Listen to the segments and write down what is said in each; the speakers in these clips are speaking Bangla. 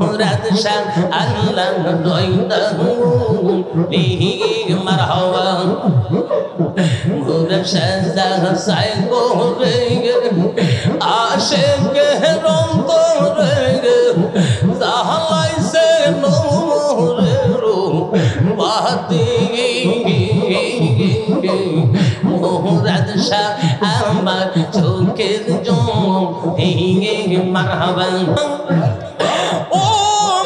মুরাদ শাহ আল্লাহ দয়ালু বিহি মারহাবা মুরাদ শাহ সাইকো রে আশিক রো হিঙ্গে মারহাবা ও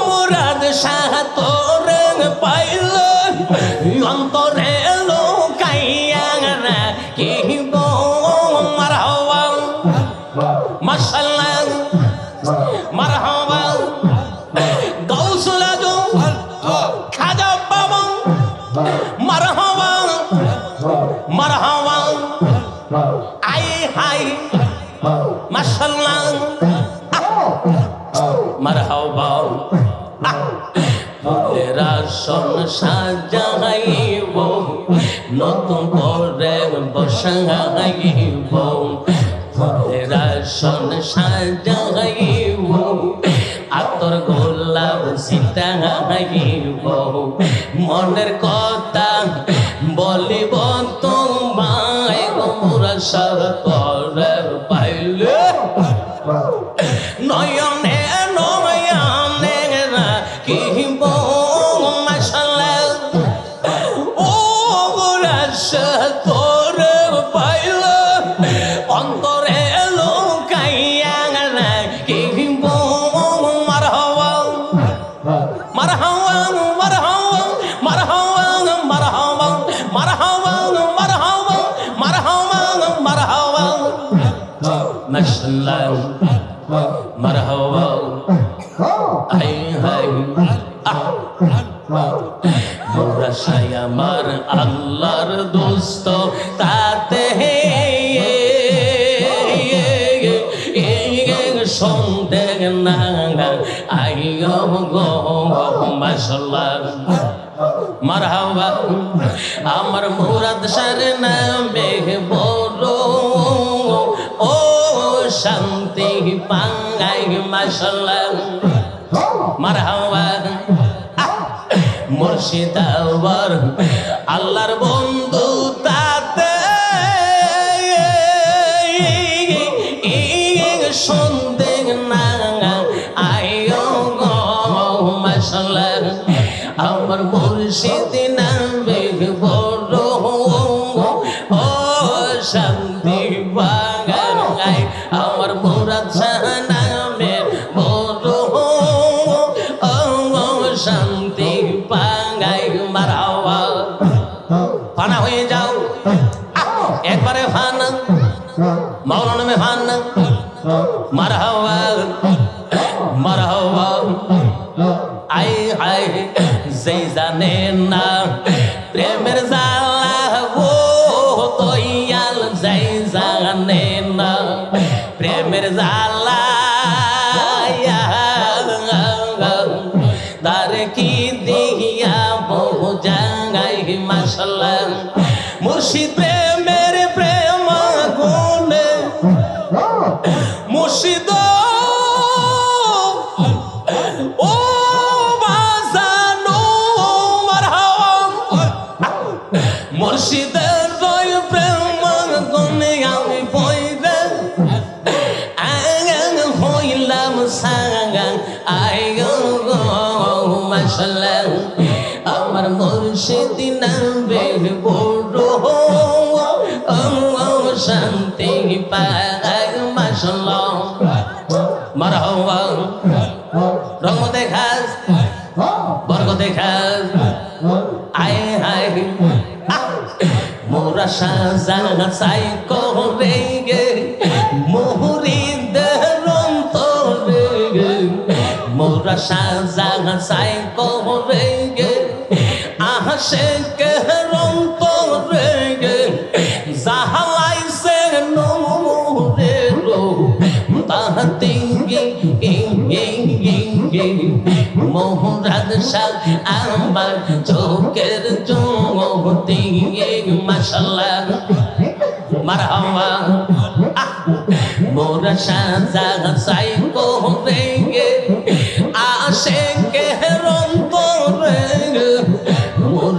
মুরাদ শাহ তোর পাইল। অন্তরে বসাইব তেরা সন সাজাইব আতর গোলাপ সীতাইব মনের কথা বলিব তোমায় গোমরা সর করে পাইলে মোরা সাই আমার আল্লাহর দোস্ত, তাতে সন্দেহ না আই গো, মাশাল্লাহ। মারহাবা। আমার মুরাদ সার নামে বড়। ও শান্তি পাঙ্গাই, মাশাল্লাহ। মারহাবা। মুর্শিদাবার আল্লাহর বন্ধু তাতে। সন্দেহ না আয় মশলা আমার মুর্শিদ জানে প্রেমের জালা তার কি দিয়া বহু জাঙ্গাই মাসাল্লাহ মুর্শিদ মুর্শিদিন বড় শান্তি পায় মাসল মারহাবা রঙ দেখাস বর্গ দেখাস আয় হায় মোরা সাজা সাই করে গে মোহরি দেরম তোরে মোরা সাজা সাই করে আশেকের অন্তরে জাহালাইছে নমরে তাহাতে মোহরাদ শাহ আমার চোখের চোতি মশাল্লাহ মারহামা মোরা সাজা সাইকো রেঙ্গে আশেকের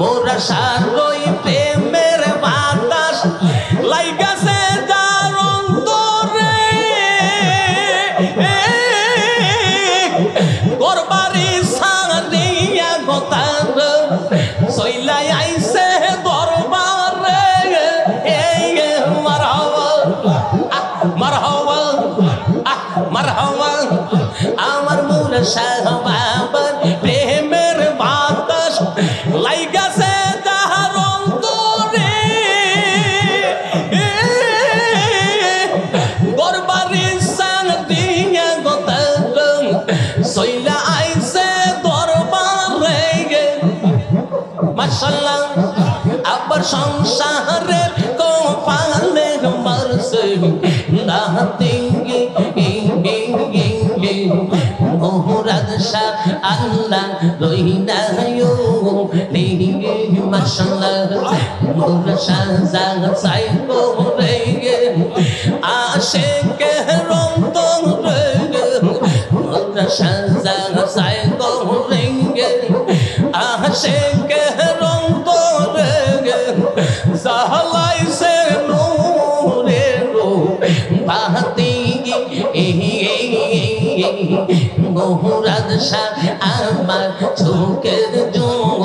মোরা সারই প্রেমের বাতাস, লাইগাছে যার অন্তরে। করবারি সারিয়া গতার সইলাই আইছে দরবারে। এই মারহাওয়া মারহাওয়া মারহাওয়া আমার মোরা সাহ সাল্লাম, আবার সংসারের কপালে মারছে। নাতি মোহরাদশা আল্লাহ রইনায়ো লিহি মাশাল্লাহ মোরশা জা সাই রে আশেক রন্ত রে মোরশা জা সাই রে আশেক বহুরাজ শাহ আমার চোখের জুম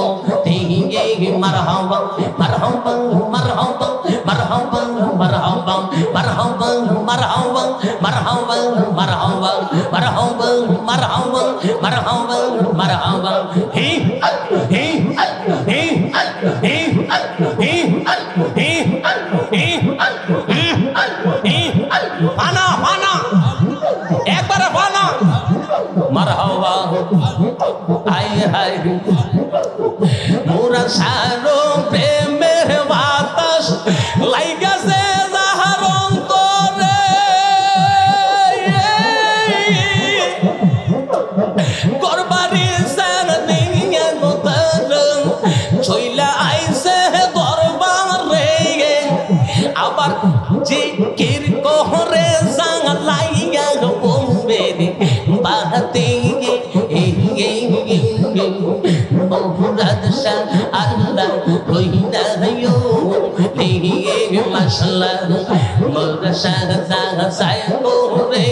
তিঙ্গি মারহাবা মারহাবা মারহাবা মারহাবা মারহাবা মারহাবা মারহাবা মারহাবা মারহাবা মারহাবা মারহাবা মারহাবা মারহাবা হি হি হি মোরা সা ভালোবাসা আল্লাহ কইনা হইও নেহিয়ে মাসলা মরসা দা সায় করে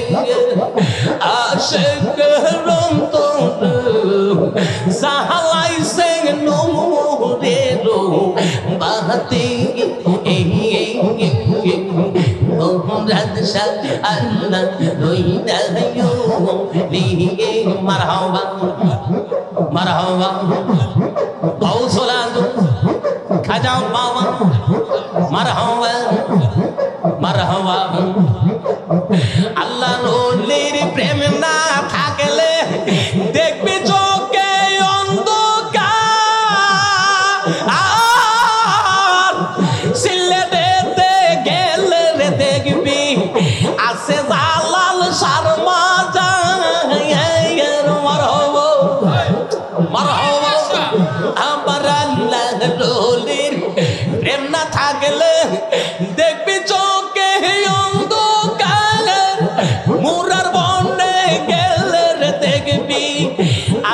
আশিক রম তো সাহালাই সে নোরে রো বাহতে এই এই মারহাবা। বাউসলাদ খাজা বাবা। মারহাবা। মারহাবা। আল্লাহ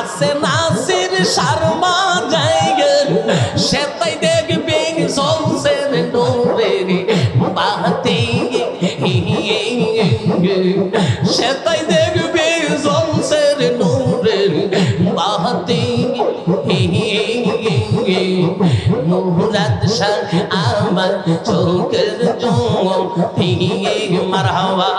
আছে নাসির শর্মা জায়গর। সেটাই দেখবে চলছে ডোবের বাহাতে সেটাই দেখবে চলছে ডোবের বাহাতে মুহূর্ত সার আমার চোখের চোখ মারহাওয়া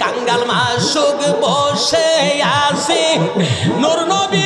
কাঙ্গাল মাসুক বসে আছে নূর নবী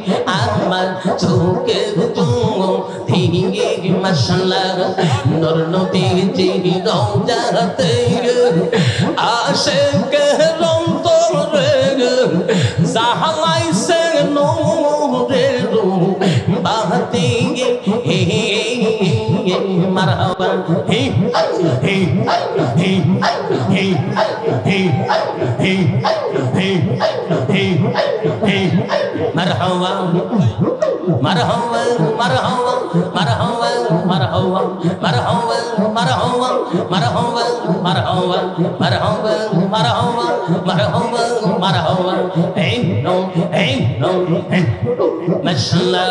চোখের জুম দিয়ে মশাল্লাহ নূর নবীজি রওজাতে আসে গেলম তোর জাহালাইছে নূরের বাতি মারহাবা হে হে হে হে হে হে হে হে হে মারহাবা মারহাবা মারহাবা মারহাবা মারহাবা মারহাবা মারহাবা মারহাবা মারহাবা মারহাবা মারহাবা মারহাবা মারহাবা হে নো হে নো হে মাশাআল্লাহ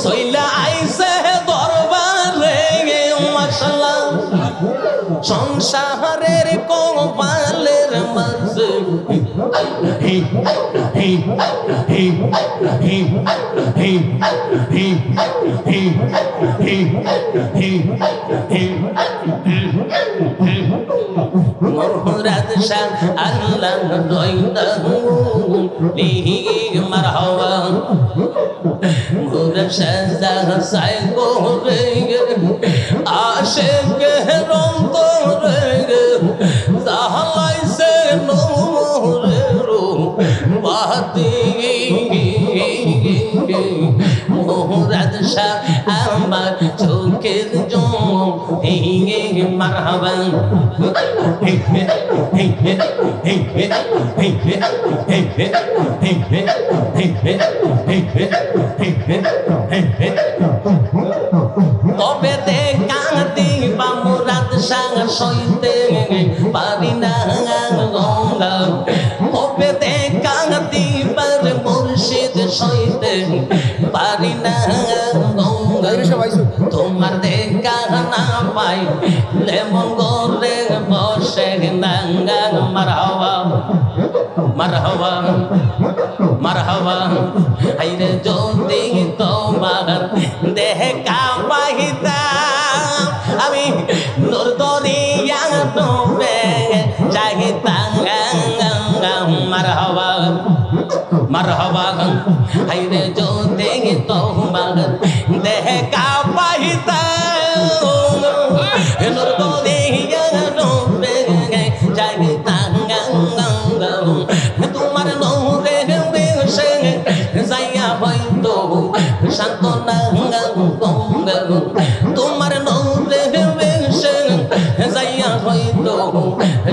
soy la Aisa সংসারের কোপালের মাঝে মরহুরাত শাহ আল্লাহ দয়দাহু লিহি মারহাবা মুরশাহ সাইকো রে আশিক مرحبا তবে দে কাঁদি বা মুরাদ সাং সইতে পারি না গঙ্গা তবে দে কাঁদি পার মুর্শিদ সইতে পারি না গঙ্গা তোমার পাই লেমন গোরে বসে নাঙ্গা মারহাওয়া মারহাওয়া মারহাওয়া আইরে যদি তোমার দেহ কামাইতাম আমি নূর দরিয়া ডুবে চাহিতাম মারহাওয়া মারহাওয়া আইরে যদি তোমার দেহ কামাইতাম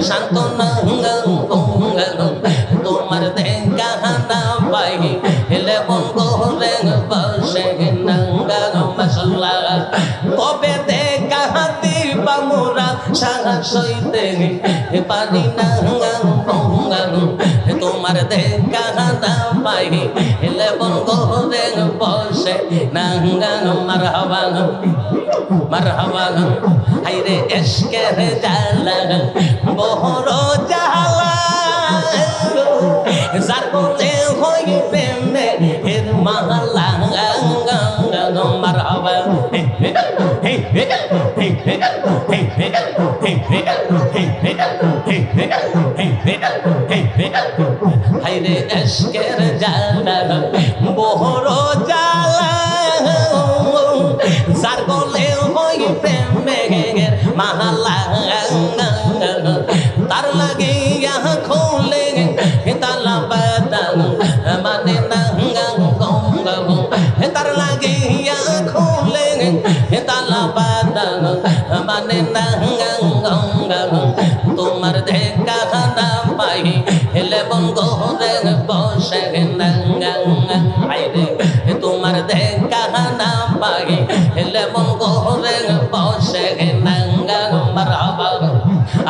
শান্ত তোমার দেখা না পাই হেলে বঙ্গলে বসে নাঙ্গা মশলা কবে দেখা দিবা মোরা সাহা সইতে পারি না তোমার দেখা না পাই এলে বঙ্গরে বসে নাঙ্গা মার হবা মার হবা হাইরে এসকের জালা বহর জালা যার বলে হই প্রেমে এর মালা মার হবা হাইরে এসকের জালা বহর জালা যার তার লাগে খোলে তালা মানে না তার লাগে খোলে তালা বাদান মানে না বসে আইরে, তোমার দেখা না পাই। হেলে বঙ্গ রে বসে মারাবা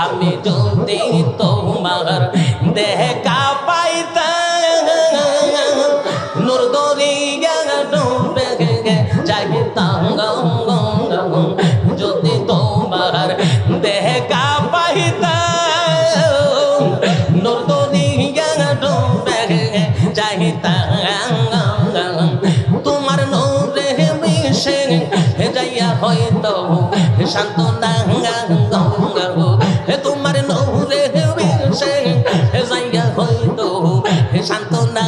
আমি যদি তোমার দেখা হয়তো শান্ত না তোমার নূরে মিশে যাইয়া হয়তো শান্ত না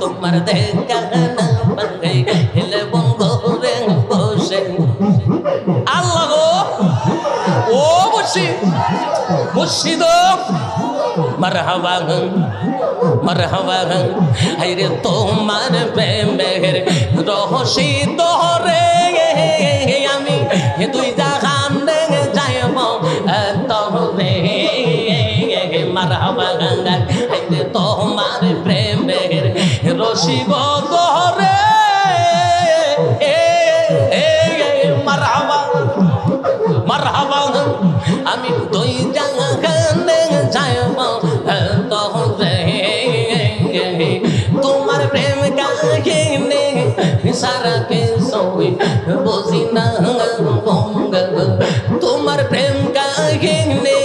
তোমার দেখা না হেলে বঙ্গ রে বসে। আল্লাহ ও বসি মুর্শিদ মারহাবা মারহাবা হাইরে তোমার প্রেমের রহসি দহরে আমি দুই জাহান যাইব তহরে মারহাবা হাইরে তোমার প্রেমের রসিব দহরে মারহাবা মারহাবা আমি দুই জাহানে বুঝি না তোমার প্রেম কাহিনে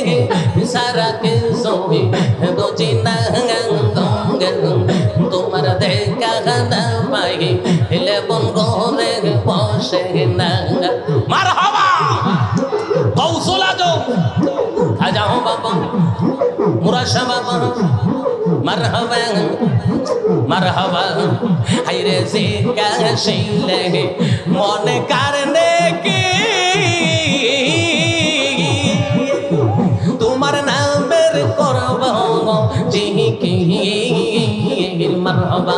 সারা কে সই বুঝি না তোমার দেখা না পাই হেলে বঙ্গরে বসে না মার হবা কৌশল আজম আজা হো বাবা মুরাশা বাবা মারহাবা মারহাবা। হাইরে শিলে মনে কারণে কি? তোমার নামের করব জিকি মারহাবা।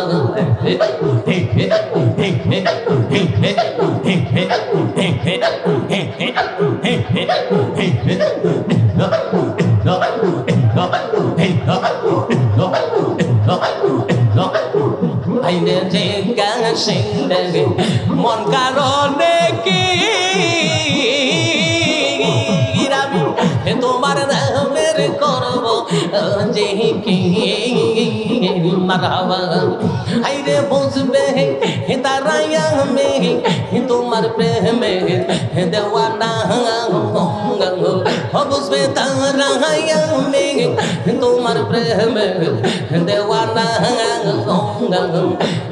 আইনে যে গাছিলে মন কারণে কি? তোমার নামের করব, যে কি? মারাবা আইরে বুঝবে তারাই আমি তোমার প্রেমে দেওয়ানা বুঝবে তারাই আমি তোমার প্রেমে, দেওয়ানা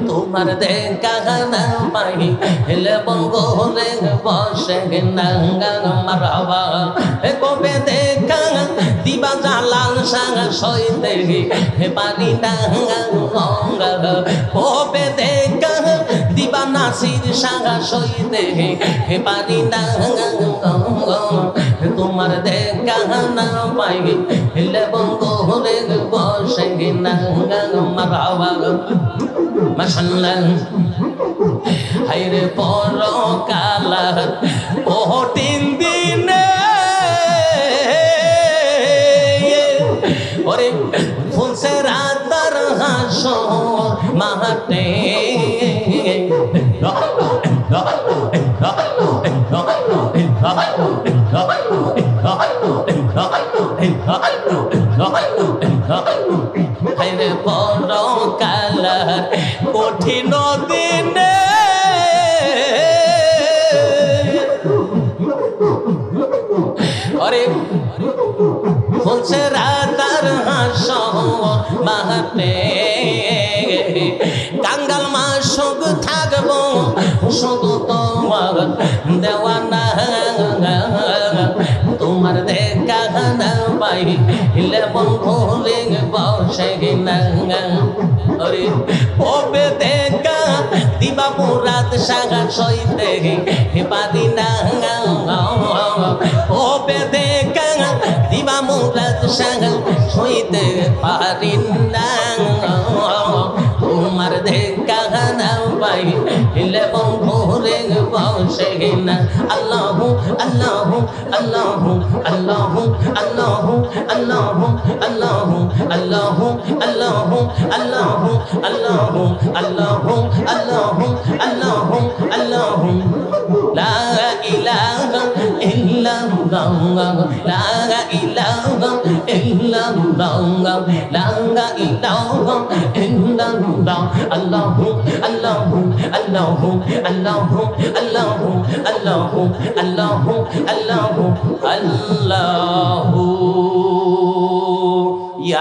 তোমার দেখা না পাই, হেলে বঙ্গলে বসে না মারাবা কবে দেখা, দিবা জালাল সাং সইতে। হে পারি না কবে দেখা দিবা নাসির সাং সইতে। হে পারি না তোমার দেখা না পাই। হেলে বঙ্গলে বসে না মারাবা মাসাল্লাহ হাইরে পর কালা তিন দিনে। ওরে ফুলসে রাতার হাস মাহাতে পরকালার কঠিন দিনে অরে হচ্ছে রাতার হাস মাহাতে কাঙ্গাল মাসুক থাকব শুধু তোমার দেওয়া না লেমন ভুলে বসে না অরে ওবে দেখা দিবা মুরাদ সাগা সইতে পারি না ওবে দেখা দিবা মুরাদ সাগা সইতে পারি না তোমার দেখা না লেমন ভুলে বসে না আল্লাহ আল্লাহ আল্লাহ আল্লাহ আল্লাহ আল্লাহ আল্লাহ আল্লাহ আল্লাহ আল্লাহ আল্লাহ আল্লাহ আল্লাহ আল্লাহ আল্লাহ লা ইলাহা illallah la ilaha illallah la ilaha illallah Allahu Allahu Allahu Allahu Allahu Allahu Allahu Allahu Allahu.